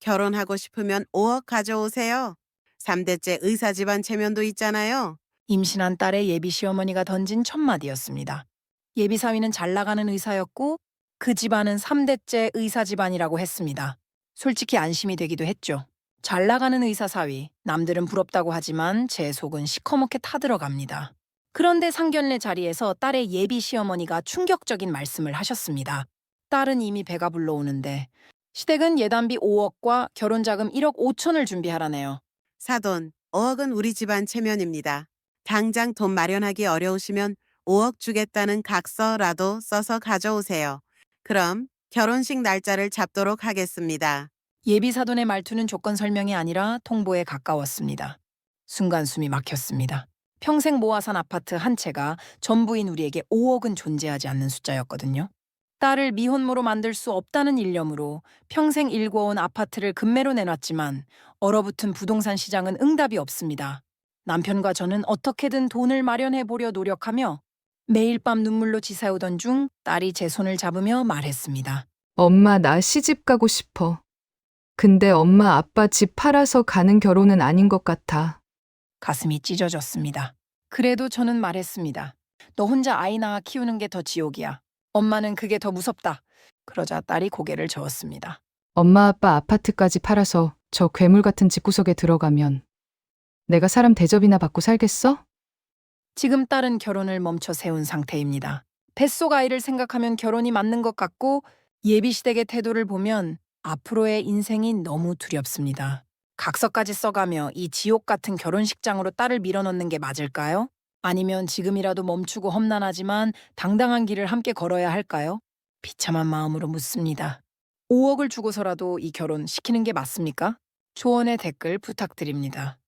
결혼하고 싶으면 5억 가져오세요. 3대째 의사 집안 체면도 있잖아요. 임신한 딸의 예비 시어머니가 던진 첫 마디였습니다. 예비 사위는 잘 나가는 의사였고 그 집안은 3대째 의사 집안이라고 했습니다. 솔직히 안심이 되기도 했죠. 잘 나가는 의사 사위, 남들은 부럽다고 하지만 제 속은 시커멓게 타들어갑니다. 그런데 상견례 자리에서 딸의 예비 시어머니가 충격적인 말씀을 하셨습니다. 딸은 이미 배가 불러오는데 시댁은 예단비 5억과 결혼자금 1억 5천을 준비하라네요. 사돈, 5억은 우리 집안 체면입니다. 당장 돈 마련하기 어려우시면 5억 주겠다는 각서라도 써서 가져오세요. 그럼 결혼식 날짜를 잡도록 하겠습니다. 예비 사돈의 말투는 조건 설명이 아니라 통보에 가까웠습니다. 순간 숨이 막혔습니다. 평생 모아 산 아파트 한 채가 전부인 우리에게 5억은 존재하지 않는 숫자였거든요. 딸을 미혼모로 만들 수 없다는 일념으로 평생 일궈온 아파트를 금매로 내놨지만 얼어붙은 부동산 시장은 응답이 없습니다. 남편과 저는 어떻게든 돈을 마련해 보려 노력하며 매일 밤 눈물로 지사오던 중 딸이 제 손을 잡으며 말했습니다. 엄마, 나 시집 가고 싶어. 근데 엄마, 아빠 집 팔아서 가는 결혼은 아닌 것 같아. 가슴이 찢어졌습니다. 그래도 저는 말했습니다. 너 혼자 아이 낳아 키우는 게 더 지옥이야. 엄마는 그게 더 무섭다. 그러자 딸이 고개를 저었습니다. 엄마, 아빠 아파트까지 팔아서 저 괴물 같은 집구석에 들어가면 내가 사람 대접이나 받고 살겠어? 지금 딸은 결혼을 멈춰 세운 상태입니다. 뱃속 아이를 생각하면 결혼이 맞는 것 같고 예비 시댁의 태도를 보면 앞으로의 인생이 너무 두렵습니다. 각서까지 써가며 이 지옥 같은 결혼식장으로 딸을 밀어넣는 게 맞을까요? 아니면 지금이라도 멈추고 험난하지만 당당한 길을 함께 걸어야 할까요? 비참한 마음으로 묻습니다. 5억을 주고서라도 이 결혼 시키는 게 맞습니까? 조언의 댓글 부탁드립니다.